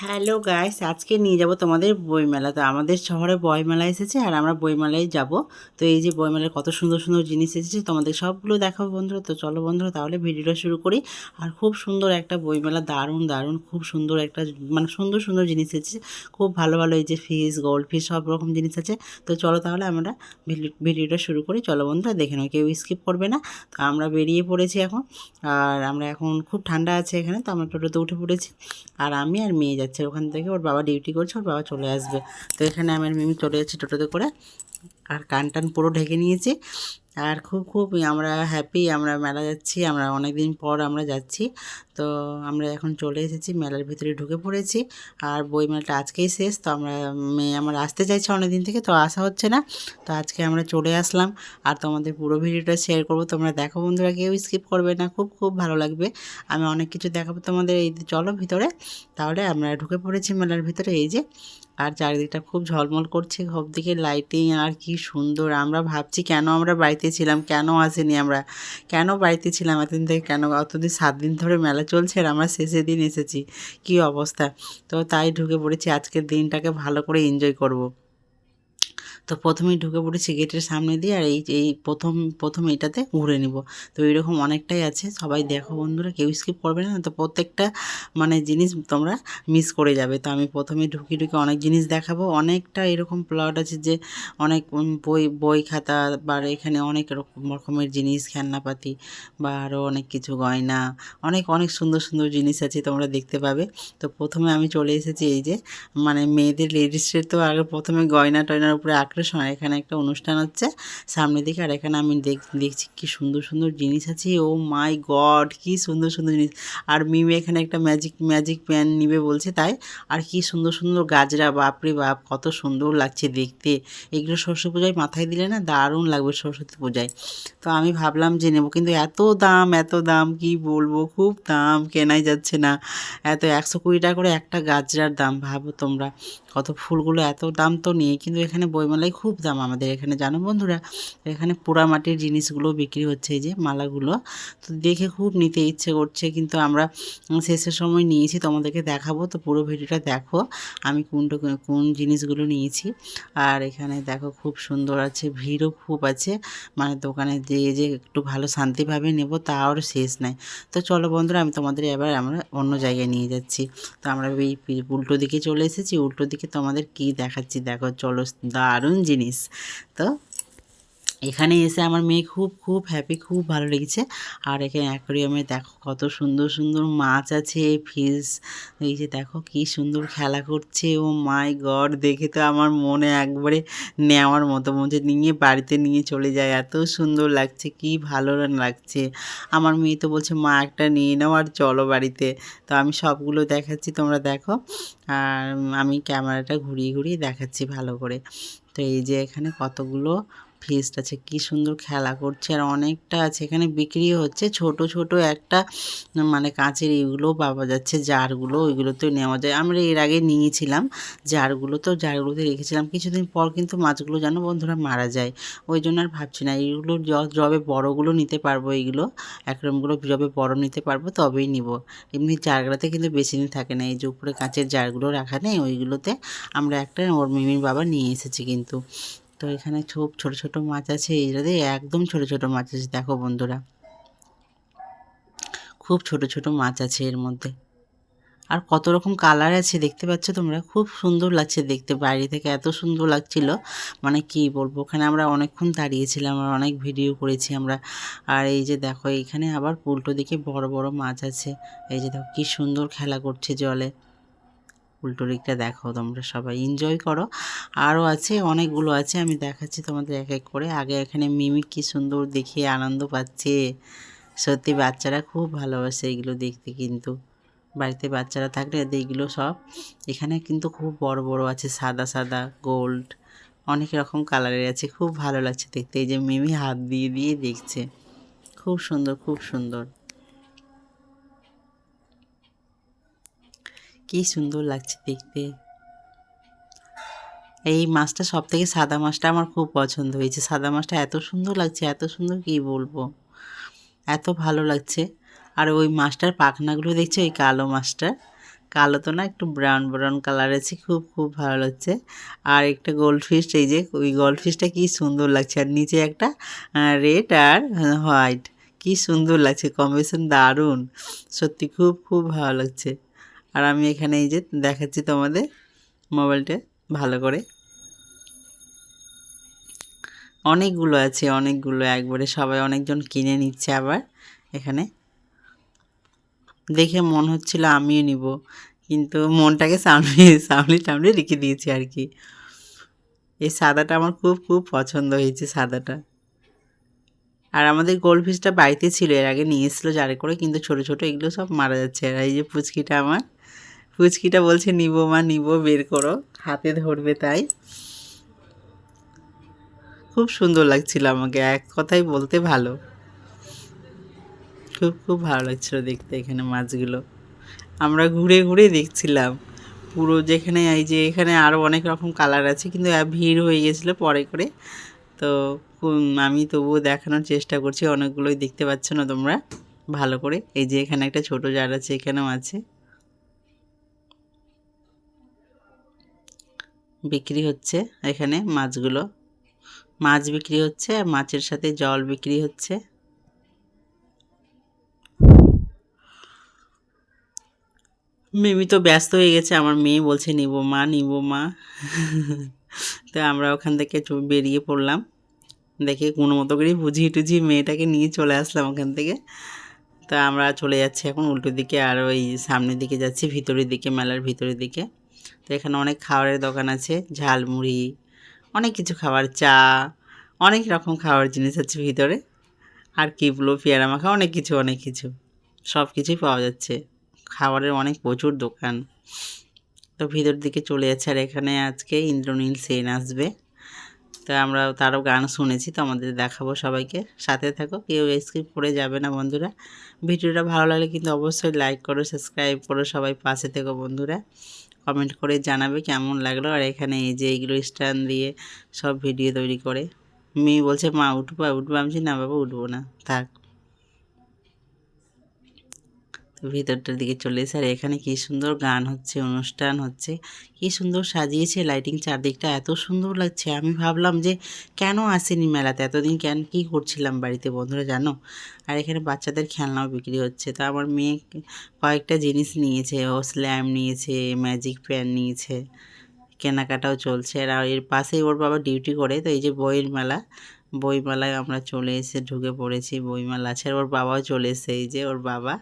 Hello guys আজকে নিয়ে যাব তোমাদের বইমেলা। তো আমাদের শহরে বইমেলা এসেছে আর আমরা বইমেলায় যাব। তো এই যে বইমেলায় কত সুন্দর সুন্দর জিনিস এসেছে, তোমাদের সবগুলো দেখাবো বন্ধুরা। তো চলো বন্ধুরা, তাহলে ভিডিওটা শুরু করি। আর খুব সুন্দর একটা বইমেলা, দারুণ দারুণ, খুব সুন্দর একটা মানে সুন্দর সুন্দর জিনিস এসেছে। খুব ভালো ভালো এই যে ফিস, গোল্ড ফিস, সব রকম জিনিস আছে। তো চলো তাহলে আমরা ভিডি- ভিডিওটা শুরু করি। চলো বন্ধুরা, দেখে নাও, কেউ স্কিপ করবে না। তো আমরা বেরিয়ে পড়েছি এখন। আর আমরা এখন খুব ঠান্ডা আছে এখানে, তো আমরা টোটোতে উঠে পড়েছি। আর আমি আর মেয়ে যাচ্ছে। ওখান থেকে ওর বাবা ডিউটি করছে, ওর বাবা চলে আসবে। তো এখানে আমার মিমি চলে যাচ্ছে টোটোতে করে। আর কান টান পুরো ঢেকে নিয়েছি। আর খুব খুব আমরা হ্যাপি আমরা মেলা যাচ্ছি, আমরা অনেক দিন পর আমরা যাচ্ছি। তো আমরা এখন চলে এসেছি, মেলার ভিতরে ঢুকে পড়েছি। আর বই মেলাটা আজকেই শেষ, তো আমরা, মেয়ে আমার আসতে চাইছে অনেক দিন থেকে, তো আসা হচ্ছে না। তো আজকে আমরা চলে আসলাম। আর তোমাদের পুরো ভিডিওটা শেয়ার করব, তোমরা দেখো বন্ধুরা, কেউ স্কিপ করবে না, খুব খুব ভালো লাগবে। আমি অনেক কিছু দেখাবো তোমাদের, এই চলো ভিতরে। তাহলে আমরা ঢুকে পড়েছি মেলার ভিতরে, এই যে। আর চারিদিকটা খুব ঝলমল করছে সব দিকে লাইটিং আর কি সুন্দর। আমরা ভাবছি কেন আমরা বাড়িতে ছিলাম, কেন আসেনি আমরা? কেন বাড়িতে ছিলাম? এতদিন থেকে কেন? অতদিন সাত দিন ধরে মেলা চলছে আর আমরা শেষের দিন এসেছি। কি অবস্থা? তো তাই ঢুকে পড়েছি। আজকের দিনটাকে ভালো করে এনজয় করব। তো প্রথমেই ঢুকে পড়েছি গেটের সামনে দিয়ে আর এই এই প্রথম প্রথম এটাতে ঘুরে নিব। তো এরকম অনেকটাই আছে, সবাই দেখো বন্ধুরা, কেউ স্কিপ করবে না। তো প্রত্যেকটা মানে জিনিস তোমরা মিস করে যাবে। তো আমি প্রথমে ঢুকে ঢুকে অনেক জিনিস দেখাবো। অনেকটা এরকম প্লট আছে যে অনেক বই বই খাতা বা এখানে অনেক রকম রকমের জিনিস, খেলনাপাতি বা আরও অনেক কিছু, গয়না, অনেক অনেক সুন্দর সুন্দর জিনিস আছে তোমরা দেখতে পাবে। তো প্রথমে আমি চলে এসেছি এই যে মানে মেয়েদের লেডিসের তো আগে প্রথমে গয়না টয়নার উপরে আকর্ষণ আর এখানে একটা অনুষ্ঠান হচ্ছে সামনের দিকে, আর এখানে আমি দেখ, দেখছি কি সুন্দর সুন্দর জিনিস আছে। ও মাই গড, কি সুন্দর সুন্দর জিনিস। আর মিমি এখানে একটা ম্যাজিক ম্যাজিক প্যান নিবে বলছে তাই। আর কি সুন্দর সুন্দর গাজরা, বাপরে বাপ, কত সুন্দর লাগছে দেখতে। এগুলো সরস্বতী পূজায় মাথায় দিলে না দারুণ লাগবে সরস্বতী পূজায়। তো আমি ভাবলাম যে নেব, কিন্তু এত দাম এত দাম, কি বলব? খুব দাম, কেনাই যাচ্ছে না। এত একশো কুড়ি টাকা করে একটা গাজরার দাম, ভাবো তোমরা। কত ফুলগুলো, এত দাম তো নেই। কিন্তু এখানে বইমেলায় খুব দাম আমাদের এখানে, জানো বন্ধুরা? এখানে পোড়া মাটির জিনিসগুলো বিক্রি হচ্ছে এই যে মালাগুলো। তো দেখে খুব নিতে ইচ্ছে করছে, কিন্তু আমরা শেষের সময় নিয়েছি, তোমাদেরকে দেখাবো। তো পুরো ভিডিওটা দেখো, আমি কোনটা কোন জিনিসগুলো নিয়েছি। আর এখানে দেখো খুব সুন্দর আছে, ভিড়ও খুব আছে। মানে দোকানে দিয়ে যে একটু ভালো শান্তিভাবে নেব, তাও শেষ নাই। তো চলো বন্ধুরা, আমি তোমাদের এবার আমরা অন্য জায়গায় নিয়ে যাচ্ছি। তো আমরা এই উল্টো দিকে চলে এসেছি, উল্টো দিকে তোমাদের কি দেখাচ্ছি? দেখো, চলো দারুণ জিনিস। তো এখানে এসে আমার মেয়ে খুব খুব হ্যাপি খুব ভালো লেগেছে। আর এখানে অ্যাকোরিয়ামে দেখো কত সুন্দর সুন্দর মাছ আছে ফিস এই যে দেখো কি সুন্দর খেলা করছে। ও মাই গড দেখে তো আমার মনে একবারে নেওয়ার মতো মধ্যে নিয়ে বাড়িতে নিয়ে চলে যায়। এত সুন্দর লাগছে, কি ভালো লাগছে। আমার মেয়ে তো বলছে, মা, একটা নিয়ে নাও আর চলো বাড়িতে। তো আমি সবগুলো দেখাচ্ছি, তোমরা দেখো। আর আমি ক্যামেরাটা ঘুরিয়ে ঘুরিয়ে দেখাচ্ছি ভালো করে। তো এই যে এখানে কতগুলো ফিস্ট আছে, কি সুন্দর খেলা করছে আর অনেকটা আছে। এখানে বিক্রি হচ্ছে ছোট ছোট একটা মানে কাঁচের এগুলো পাওয়া যাচ্ছে, জারগুলো ওইগুলোতে নেওয়া যায়। আমরা এর আগে নিয়েছিলাম জারগুলো তো, জারগুলোতে রেখেছিলাম। কিছুদিন পর কিন্তু মাছগুলো যেন বন্ধুরা মারা যায়। ওই জন্য আর ভাবছি না এইগুলো যবে বড়গুলো নিতে পারব এইগুলো অ্যাকোয়ারিয়ামগুলো যবে বড় নিতে পারব তবেই নিব। এমনি জারগুলোতে কিন্তু বেশি দিন থাকে না, এই যে উপরে কাঁচের জারগুলো রাখা নেই, ওইগুলোতে আমরা একটা ওর মিমির বাবা নিয়ে এসেছি কিন্তু। তো এখানে খুব ছোট ছোট মাছ আছে এইটাতে একদম ছোট ছোট মাছ আছে, দেখো বন্ধুরা। খুব ছোট ছোট মাছ আছে এর মধ্যে। আর কত রকম কালার আছে দেখতে পাচ্ছ তোমরা? খুব সুন্দর লাগছে দেখতে, বাইরে থেকে এত সুন্দর লাগছিল। মানে কি বলব, ওখানে আমরা অনেকক্ষণ দাঁড়িয়েছিলাম আর অনেক ভিডিও করেছি আমরা। আর এই যে দেখো, এখানে আবার উল্টো দিকে বড় বড় মাছ আছে। এই যে দেখো, কি সুন্দর খেলা করছে জলে। উল্টো দিকটা দেখো তোমরা সবাই এনজয় করো। আরও আছে, অনেকগুলো আছে, আমি দেখাচ্ছি তোমাদের এক এক করে। আগে এখানে মিমি কি সুন্দর দেখে আনন্দ পাচ্ছে। সত্যি বাচ্চারা খুব ভালোবাসে এগুলো দেখতে কিন্তু। বাড়িতে বাচ্চারা থাকলে এদের এগুলো সব। এখানে কিন্তু খুব বড় বড় আছে, সাদা সাদা গোল্ড অনেক রকম কালারের আছে। খুব ভালো লাগছে দেখতে। এই যে মিমি হাত দিয়ে দিয়ে দেখছে। খুব সুন্দর খুব সুন্দর। কি সুন্দর লাগছে দেখতে। এই মাছটা সব থেকে সাদা মাছটা আমার খুব পছন্দ হয়েছে। সাদা মাছটা এত সুন্দর লাগছে, এত সুন্দর কি বলব? এত ভালো লাগছে। আর ওই মাছটার পাখনাগুলো দেখছে ওই কালো মাছটার কালো তো না, একটু ব্রাউন ব্রাউন কালার আছে, খুব খুব ভালো লাগছে। আর একটা গোল্ড ফিশ এই যে ওই গোল্ড ফিশটা কি সুন্দর লাগছে। আর নিচে একটা রেড আর হোয়াইট কি সুন্দর লাগছে কম্বিনেশন দারুণ। সত্যি খুব খুব ভালো লাগছে। আর আমি এখানে এই যে দেখাচ্ছি তোমাদের মোবাইলটা ভালো করে। অনেকগুলো আছে, অনেকগুলো একবারে সবাই অনেকজন কিনে নিচ্ছে আবার এখানে। দেখে মন হচ্ছিল আমিও নিব, কিন্তু মনটাকে সামনে সামনে টামলে রেখে দিয়েছি আর কি। এই সাদাটা আমার খুব খুব পছন্দ হয়েছে সাদাটা। আর আমাদের গোল্ড ফিশটা বাড়িতে ছিল, এর আগে নিয়ে এসেছিল জারে করে, কিন্তু ছোট ছোট এগুলো সব মারা যাচ্ছে। আর এই যে পুচকিটা আমার পুচকিটা বলছে, নিব মা, নিব, বের করো। হাতে ধরবে তাই। খুব সুন্দর লাগছিল আমাকে, এক কথাই বলতে ভালো। খুব খুব ভালো লাগছিল দেখতে এখানে মাছগুলো। আমরা ঘুরে ঘুরে দেখছিলাম। পুরো যেখানে, এই যে এখানে আরও অনেক রকম কালার আছে, কিন্তু ভিড় হয়ে গেছিল পরে করে। তো আমি তবুও দেখানোর চেষ্টা করছি, অনেকগুলোই দেখতে পাচ্ছ না তোমরা? ভালো করে। এই যে এখানে একটা ছোট জার আছে, এখানেও আছে। বিক্রি হচ্ছে এখানে মাছগুলো। মাছ বিক্রি হচ্ছে, আর মাছের সাথে জল বিক্রি হচ্ছে। মিমি তো ব্যস্ত হয়ে গেছে, আমার মেয়ে বলছে, নিব মা নিব মা। তো আমরা ওখান থেকে বেরিয়ে পড়লাম। দেখে কোনো মতো করেই বুঝিয়ে টুঝিয়ে মেয়েটাকে নিয়ে চলে আসলাম ওখান থেকে। তো আমরা চলে যাচ্ছি এখন উল্টো দিকে, আর ওই সামনের দিকে যাচ্ছি, ভিতরের দিকে, মেলার ভিতরের দিকে। তো এখানে অনেক খাবারের দোকান আছে, ঝালমুড়ি, অনেক কিছু খাবার, চা, অনেক রকম খাবার জিনিস আছে ভিতরে। আর কিবলো পেয়ারা মাখা, অনেক কিছু অনেক কিছু। সব কিছুই পাওয়া যাচ্ছে। খাবারের অনেক প্রচুর দোকান। তো ভিতর দিকে চলে যাচ্ছে, আর এখানে আজকে ইন্দ্রনীল সেন আসবে। তো আমরা তারও গান শুনেছি, তো আমাদের দেখাবো সবাইকে। সাথে থাকো, কেউ স্কিপ করে যাবে না বন্ধুরা। ভিডিওটা ভালো লাগলে কিন্তু অবশ্যই লাইক করো সাবস্ক্রাইব করো সবাই পাশে থেকো বন্ধুরা। কমেন্ট করে জানাবে কেমন লাগল। আর এখানে এই যে এইগুলো স্ট্যান্ড দিয়ে সব ভিডিও তৈরি করে। মেয়ে বলছে, মা, উঠবা, উঠবো। আমি না বাবা, উঠবো না। থাক। ভিতরটার দিকে চলে এসে, আর এখানে কি সুন্দর গান হচ্ছে, অনুষ্ঠান হচ্ছে। কি সুন্দর সাজিয়েছে লাইটিং চারদিকটা, এত সুন্দর লাগছে। আমি ভাবলাম যে, কেন আসেনি মেলাতে? এতদিন কেন কি করছিলাম বাড়িতে বন্ধুরা, জানো? আর এখানে বাচ্চাদের খেলনাও বিক্রি হচ্ছে। তো আমার মেয়ে কয়েকটা জিনিস নিয়েছে, ও স্ল্যাম নিয়েছে ম্যাজিক প্যান নিয়েছে, কেনাকাটাও চলছে। আর এর পাশেই ওর বাবা ডিউটি করে, তো এই যে বইয়ের মেলা, বইমেলায় আমরা চলে এসে ঢুকে পড়েছি, বইমেলা আছে। আর ওর বাবাও চলে এসে এই যে ওর বাবা।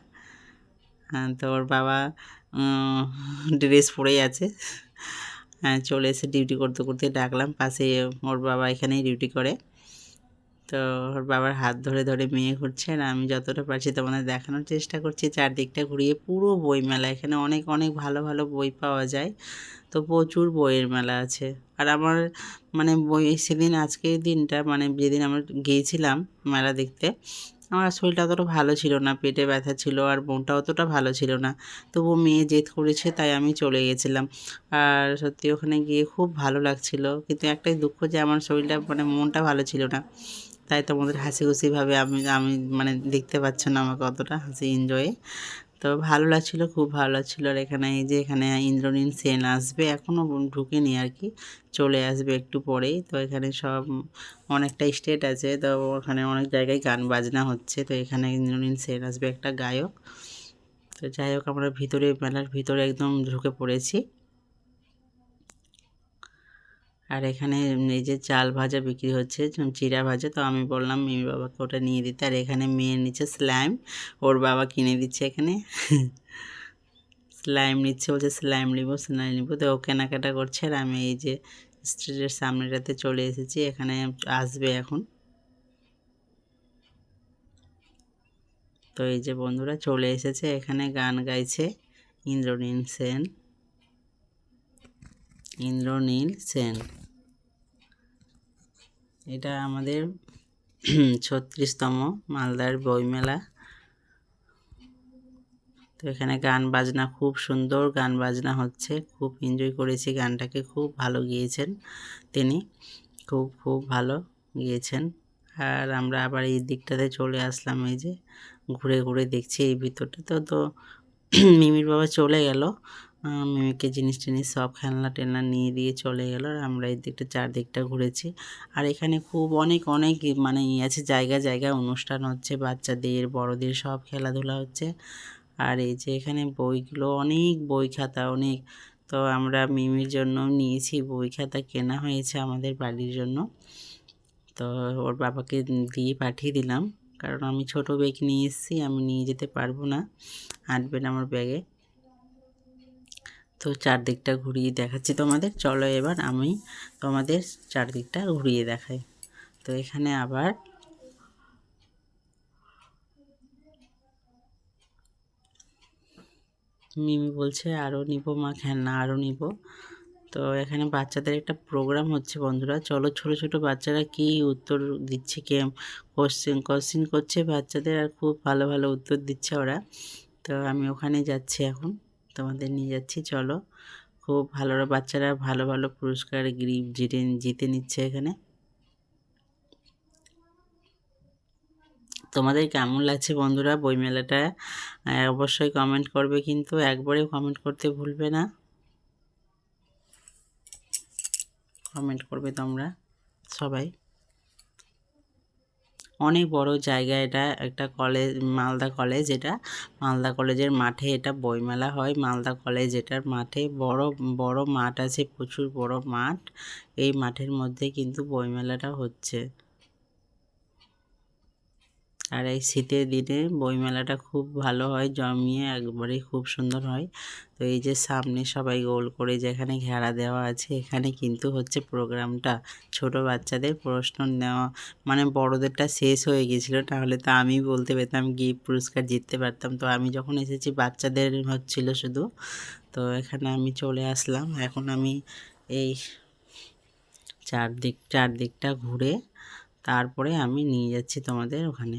তো ওর বাবা ড্রেস পরেই আছে। হ্যাঁ চলে এসে ডিউটি করতে করতে ডাকলাম, পাশে ওর বাবা এখানেই ডিউটি করে। তো ওর বাবার হাত ধরে ধরে মেয়ে ঘুরছে আর আমি যতটা পারছি তোমাদের দেখানোর চেষ্টা করছি। চারদিকটা ঘুরিয়ে পুরো বই মেলা, এখানে অনেক অনেক ভালো ভালো বই পাওয়া যায়। তো প্রচুর বইয়ের মেলা আছে। আর আমার মানে বই, সেদিন আজকের দিনটা মানে যেদিন আমরা গিয়েছিলাম মেলা দেখতে আমার শরীরটা অতটা ভালো ছিল না, পেটে ব্যথা ছিল আর বোনটা অতটা ভালো ছিল না। তবু মেয়ে জেদ করেছে, তাই আমি চলে গেছিলাম। আর সত্যি ওখানে গিয়ে খুব ভালো লাগছিল। কিন্তু একটাই দুঃখ যে আমার শরীরটা মানে মনটা ভালো ছিল না। তাই তোমাদের হাসি খুশিভাবে আমি আমি মানে দেখতে পাচ্ছ না আমাকে অতটা হাসি এনজয়ে তো ভালো লাগছিল, খুব ভালো লাগছিল। আর এখানে এই যে এখানে ইন্দ্রনীল সেন আসবে এখনও ঢুকেনি আর কি, চলে আসবে একটু পরেই। তো এখানে সব অনেকটা স্টেট আছে, তো ওখানে অনেক জায়গায় গান বাজনা হচ্ছে। তো এখানে ইন্দ্রনীল সেন আসবে একটা গায়ক। তো যাই হোক, আমরা ভিতরে, মেলার ভিতরে একদম ঢুকে পড়েছি। আর এখানে এই যে চাল ভাজা বিক্রি হচ্ছে চিড়া ভাজা। তো আমি বললাম মেয়ে বাবাকে ওটা নিয়ে দিতে। আর এখানে মেয়ের নিচে স্ল্যাম ওর বাবা কিনে দিচ্ছে এখানে। স্লাইম নিচ্ছে বলছে, স্লাইম নিবো স্লাইম নিবো। তো ও কেনাকাটা করছে আর আমি এই যে স্ট্রিটের সামনেটাতে চলে এসেছি। এখানে আসবে এখন। তো এই যে বন্ধুরা চলে এসেছে, এখানে গান গাইছে ইন্দ্রনীল সেন। ইন্দ্রনীল সেন। এটা আমাদের ছত্রিশতম মালদার বইমেলা। তো এখানে গান বাজনা খুব সুন্দর, গান বাজনা হচ্ছে। খুব এনজয় করেছি গানটাকে, খুব ভালো গিয়েছেন তিনি। খুব খুব ভালো গিয়েছেন। আর আমরা আবার এই দিকটাতে চলে আসলাম, এই যে ঘুরে ঘুরে দেখছি এই ভিতরটা তো তো মিমির বাবা চলে গেল। মিমিকে জিনিস টিনিস সব খেলনা টেলনা নিয়ে দিয়ে চলে গেল আর আমরা এই দিকটা চারদিকটা ঘুরেছি। আর এখানে খুব অনেক অনেক মানে ইয়ে আছে, জায়গা জায়গায় অনুষ্ঠান হচ্ছে, বাচ্চাদের, বড়দের সব খেলাধুলা হচ্ছে। আর এই যে এখানে বইগুলো, অনেক বই খাতা, অনেক। তো আমরা মিমির জন্য নিয়েছি বই খাতা কেনা হয়েছে আমাদের বাড়ির জন্য। তো ওর বাবাকে দিয়ে পাঠিয়ে দিলাম। কারণ আমি ছোট ব্যাগ নিয়ে এসেছি, আমি নিয়ে যেতে পারব না। আনবেন আমার ব্যাগে। তো চারদিকটা ঘুরিয়ে দেখাচ্ছি তোমাদের। চলো এবার আমি তোমাদের চারদিকটা ঘুরিয়ে দেখাই। তো এখানে আবার মিমি বলছে আরও নিবো মা খেলনা আরও নিব। তো এখানে বাচ্চাদের একটা প্রোগ্রাম হচ্ছে বন্ধুরা। চলো ছোট ছোট বাচ্চারা কি উত্তর দিচ্ছে, কে কোশ্চেন কোশ্চেন করছে বাচ্চাদের আর খুব ভালো ভালো উত্তর দিচ্ছে ওরা। তো আমি ওখানে যাচ্ছি এখন। তোমাদের নিয়ে যাচ্ছি, চলো। খুব ভালো বাচ্চারা, ভালো ভালো পুরস্কার, গ্রিপ জিতে জিতে নিচ্ছে এখানে। তোমাদের কেমন লাগছে বন্ধুরা বইমেলাটা? অবশ্যই কমেন্ট করবে, কিন্তু একবারেও কমেন্ট করতে ভুলবে না। কমেন্ট করবে তোমরা সবাই। অনেক বড় জায়গা এটা, একটা কলেজ মালদা কলেজ এটা। মালদা কলেজের মাঠে এটা বইমেলা হয়। মালদা কলেজ এটার মাঠে বড় বড় মাঠ আছে, প্রচুর বড় মাঠ। এই মাঠের মধ্যে কিন্তু বইমেলাটা হচ্ছে। আর এই শীতের দিনে বইমেলাটা খুব ভালো হয়, জমিয়ে একবারে খুব সুন্দর হয়। তো এই যে সামনে সবাই গোল করে যেখানে ঘেরা দেওয়া আছে, এখানে কিন্তু হচ্ছে প্রোগ্রামটা। ছোট বাচ্চাদের প্রশ্ন নেওয়া মানে বড়দেরটা শেষ হয়ে গেছিল তাহলে তো আমি বলতে পেতাম গিফট পুরস্কার জিততে পারতাম। তো আমি যখন এসেছি, বাচ্চাদের হচ্ছিল শুধু। তো এখানে আমি চলে আসলাম। এখন আমি এই চারদিক, চারদিকটা ঘুরে তারপরে আমি নিয়ে যাচ্ছি তোমাদের ওখানে।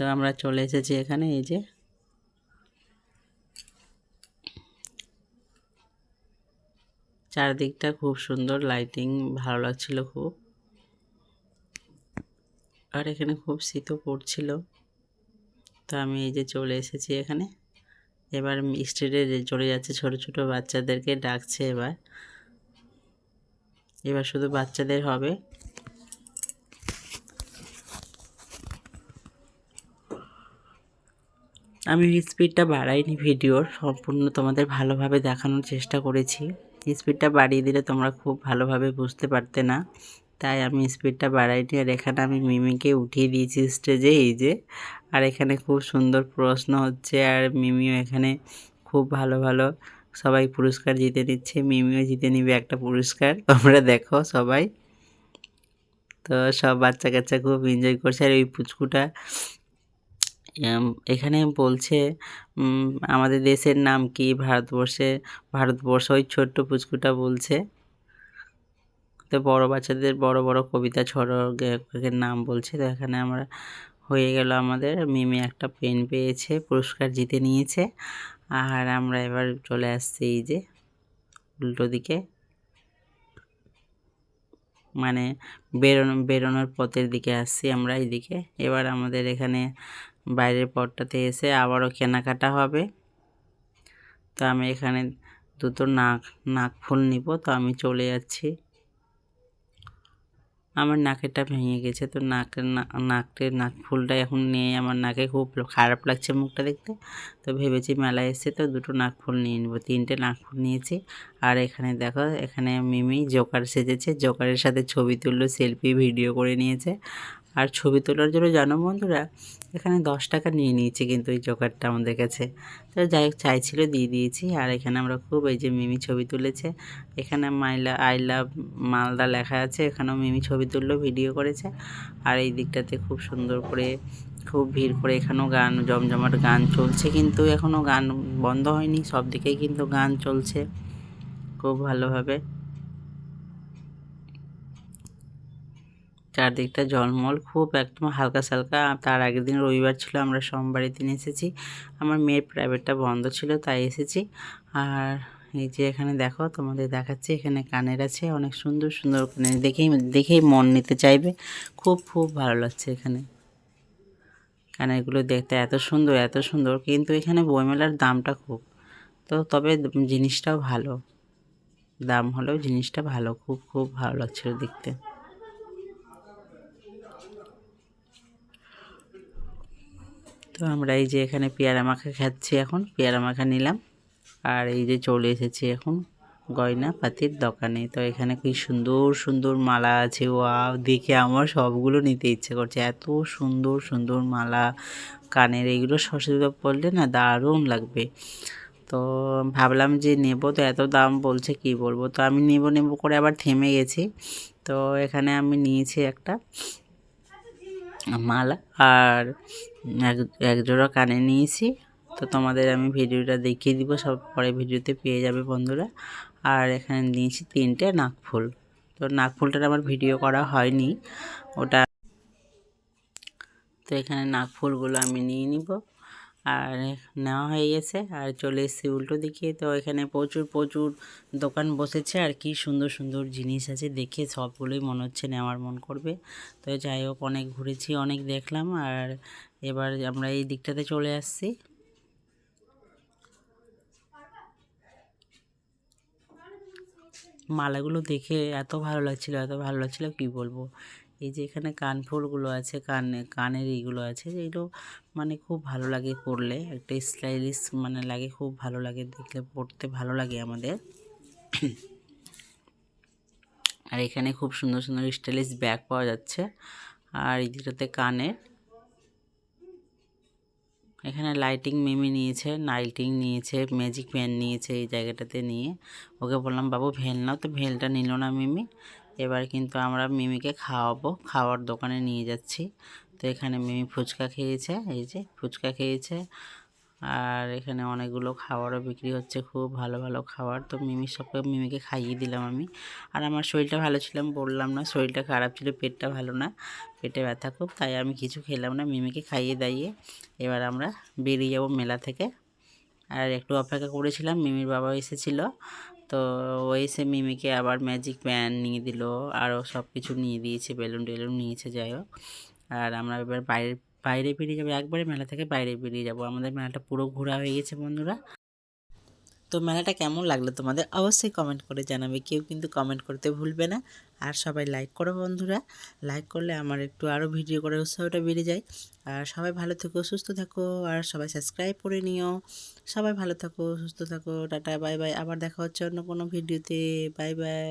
তো আমরা চলে এসেছি এখানে, এই যে। চারদিকটা খুব সুন্দর লাইটিং ভালো লাগছিল খুব। আর এখানে খুব শীতও পড়ছিল। তো আমি এই যে চলে এসেছি এখানে। এবার স্টেজে চলে যাচ্ছে, ছোট ছোট বাচ্চাদেরকে ডাকছে এবার। এবার শুধু বাচ্চাদের হবে। আমি স্পিডটা বাড়াইনি ভিডিওর, সম্পূর্ণ তোমাদের ভালোভাবে দেখানোর চেষ্টা করেছি। স্পিডটা বাড়িয়ে দিলে তোমরা খুব ভালোভাবে বুঝতে পারতে না। তাই আমি স্পিডটা বাড়াইনি আর এখানে আমি মিমিকে উঠিয়ে দিয়েছি স্টেজে এই যে। আর এখানে খুব সুন্দর প্রশ্ন হচ্ছে আর মিমিও এখানে খুব ভালো ভালো সবাই পুরস্কার জিতে নিচ্ছে, মিমিও জিতে নিবে একটা পুরস্কার। তোমরা দেখো সবাই। তো সব বাচ্চা কাচ্চা খুব এনজয় করছে আর ওই পুচকুটা এখানে বলছে আমাদের দেশের নাম কি? ভারতবর্ষে, ভারতবর্ষ, ওই ছোট্ট পুচকুটা বলছে। তো বড় বাচ্চাদের বড় বড় কবিতা লেখকের নাম বলছে। তো এখানে আমরা হয়ে গেল আমাদের। মিমি একটা পেন পেয়েছে, পুরস্কার জিতে নিয়েছে। আর আমরা এবার চলে আসছি এই যে উল্টো দিকে। মানে বেরোনো, বেরোনোর পথের দিকে আসছি আমরা এইদিকে। এবার আমাদের এখানে বাইরের পথটাতে এসে আবারও কেনাকাটা হবে। তো আমি এখানে দুটো নাক নাক ফুল নিব, তো আমি চলে যাচ্ছি। আমার নাকেরটা ভেঙে গেছে, তো নাকের নাকের নাক ফুলটা এখন নিয়ে আমার নাকে খুব খারাপ লাগছে মুখটা দেখতে। তো ভেবেছি মেলায় এসে তো দুটো নাক ফুল নিয়ে নেব, তিনটে নাক ফুল নিয়েছি। আর এখানে দেখো, এখানে মিমি জোকার সেজেছে, জোকারের সাথে ছবি তুললো, সেলফি, ভিডিও করে নিয়েছে। আর ছবি তোলার জন্য জানো বন্ধুরা, এখানে দশ টাকা নিয়ে নিয়েছে কিন্তু এই জোকারটা আমাদের কাছে। তো যাই হোক, চাইছিল দিয়ে দিয়েছি আর এখানে আমরা খুব এই যে মিমি ছবি তুলেছে। এখানে মাইলা আই লাভ মালদা লেখা আছে, এখানেও মিমি ছবি তুললো, ভিডিও করেছে। আর এই দিকটাতে খুব সুন্দর করে, খুব ভিড় করে এখানেও গান, জমজমাট গান চলছে কিন্তু এখনও গান বন্ধ হয়নি, সব দিকেই কিন্তু গান চলছে খুব ভালোভাবে। চারদিকটা জলমল খুব একদম হালকা সালকা তার আগের দিন রবিবার ছিল, আমরা সোমবারের দিন এসেছি। আমার মেয়ের প্রাইভেটটা বন্ধ ছিল, তাই এসেছি। আর এই যে এখানে দেখো, তোমাদের দেখাচ্ছি, এখানে কানের আছে, অনেক সুন্দর সুন্দর কানের। দেখেই দেখেই মন নিতে চাইবে। খুব খুব ভালো লাগছে এখানে। কানেরগুলো দেখতে এত সুন্দর এত সুন্দর, কিন্তু এখানে বইমেলার দামটা খুব। তো তবে জিনিসটাও ভালো। দাম হলেও জিনিসটা ভালো, খুব খুব ভালো লাগছিল দেখতে। তো আমরা এই যে এখানে পেয়ারা মাখা খাচ্ছি এখন, পেয়ারা মাখা নিলাম। আর এই যে চলে এসেছি এখন গয়না পাতির দোকানে। তো এখানে কি সুন্দর সুন্দর মালা আছে, ওয়াও, দেখে আমার সবগুলো নিতে ইচ্ছে করছে। এত সুন্দর সুন্দর মালা, কানের এইগুলো সরস্বতী পরলে না দারুণ লাগবে। তো ভাবলাম যে নেব, তো এত দাম বলছে কি বলব? তো আমি নেব নেব করে আবার থেমে গেছি। তো এখানে আমি নিয়েছি একটা মালা আর এক এক জোড়া কানে নিয়েছি। তো তোমাদের আমি ভিডিওটা দেখিয়ে দিব, সব পরে ভিডিওতে পেয়ে যাবে বন্ধুরা। আর এখানে নিয়েছি তিনটে নাকফুল তো নাকফুলটার আমার ভিডিও করা হয়নি, ওটা তো এখানে নাকফুলগুলো আমি নিয়ে নিব। আর নেওয়া হয়ে গেছে। আর চলে এসেছি উল্টো দিকে। তো এখানে প্রচুর প্রচুর দোকান বসেছে। আর কি সুন্দর সুন্দর জিনিস আছে। দেখে সবগুলোই মনে হচ্ছে নেওয়ার মন করবে। তো যাই হোক, অনেক ঘুরেছি, অনেক দেখলাম। আর এবার আমরা এই দিকটাতে চলে আসছি। মালাগুলো দেখে এত ভালো লাগছিল, এত ভালো লাগছিল, কি বলব? এই যে এখানে কানফুলগুলো আছে, কানে, কানের এইগুলো আছে এগুলো মানে খুব ভালো লাগে পরলে একটা স্টাইলিশ মানে লাগে, খুব ভালো লাগে দেখলে পরতে ভালো লাগে আমাদের। আর এখানে খুব সুন্দর সুন্দর স্টাইলিশ ব্যাগ পাওয়া যাচ্ছে। আর এই দিকটাতে কানের। এখানে লাইটিং মিমি নিয়েছে নাইটিং নিয়েছে, ম্যাজিক প্যান নিয়েছে এই জায়গাটাতে নিয়ে। ওকে বললাম, বাবু, ভেল নাও। তো ভেলটা নিল না মিমি। এবার কিন্তু আমরা মিমিকে খাওয়াবো। খাওয়ার দোকানে নিয়ে যাচ্ছি। তো এখানে মিমি ফুচকা খেয়েছে, এই যে ফুচকা খেয়েছে। আর এখানে অনেকগুলো খাবারও বিক্রি হচ্ছে, খুব ভালো ভালো খাবার। তো মিমি সবকে, মিমিকে খাইয়ে দিলাম আমি। আর আমার শরীরটা ভালো ছিলাম বললাম না, শরীরটা খারাপ ছিল, পেটটা ভালো না, পেটে ব্যথা খুব, তাই আমি কিছু খেলাম না, মিমিকে খাইয়ে দাইয়ে এবার আমরা বেরিয়ে যাব মেলা থেকে। আর একটু অপেক্ষা করেছিলাম, মিমির বাবা এসেছিল। তো ওই সে মিমিকে আবার ম্যাজিক প্যান নিয়ে দিল, আরও সব কিছু নিয়ে দিয়েছে বেলুন টেলুন নিয়েছে, যাই হোক। আর আমরা এবার বাইরে বাইরে বেরিয়ে যাব, একবারে মেলা থেকে বাইরে বেরিয়ে যাব। আমাদের মেলাটা পুরো ঘোরা হয়ে গেছে, বন্ধুরা। তো মেলাটা কেমন লাগল তোমাদের অবশ্যই কমেন্ট করে জানাবে। কেউ কিন্তু কমেন্ট করতে ভুলবে না। আর সবাই লাইক করো বন্ধুরা। লাইক করলে আমার একটু আরও ভিডিও করার উৎসাহটা বেড়ে যায়। আর সবাই ভালো থেকো, সুস্থ থাকো। আর সবাই সাবস্ক্রাইব করে নিও। সবাই ভালো থাকো, সুস্থ থাকো। টাটা বাই বাই আবার দেখা হচ্ছে অন্য কোনো ভিডিওতে বাই বাই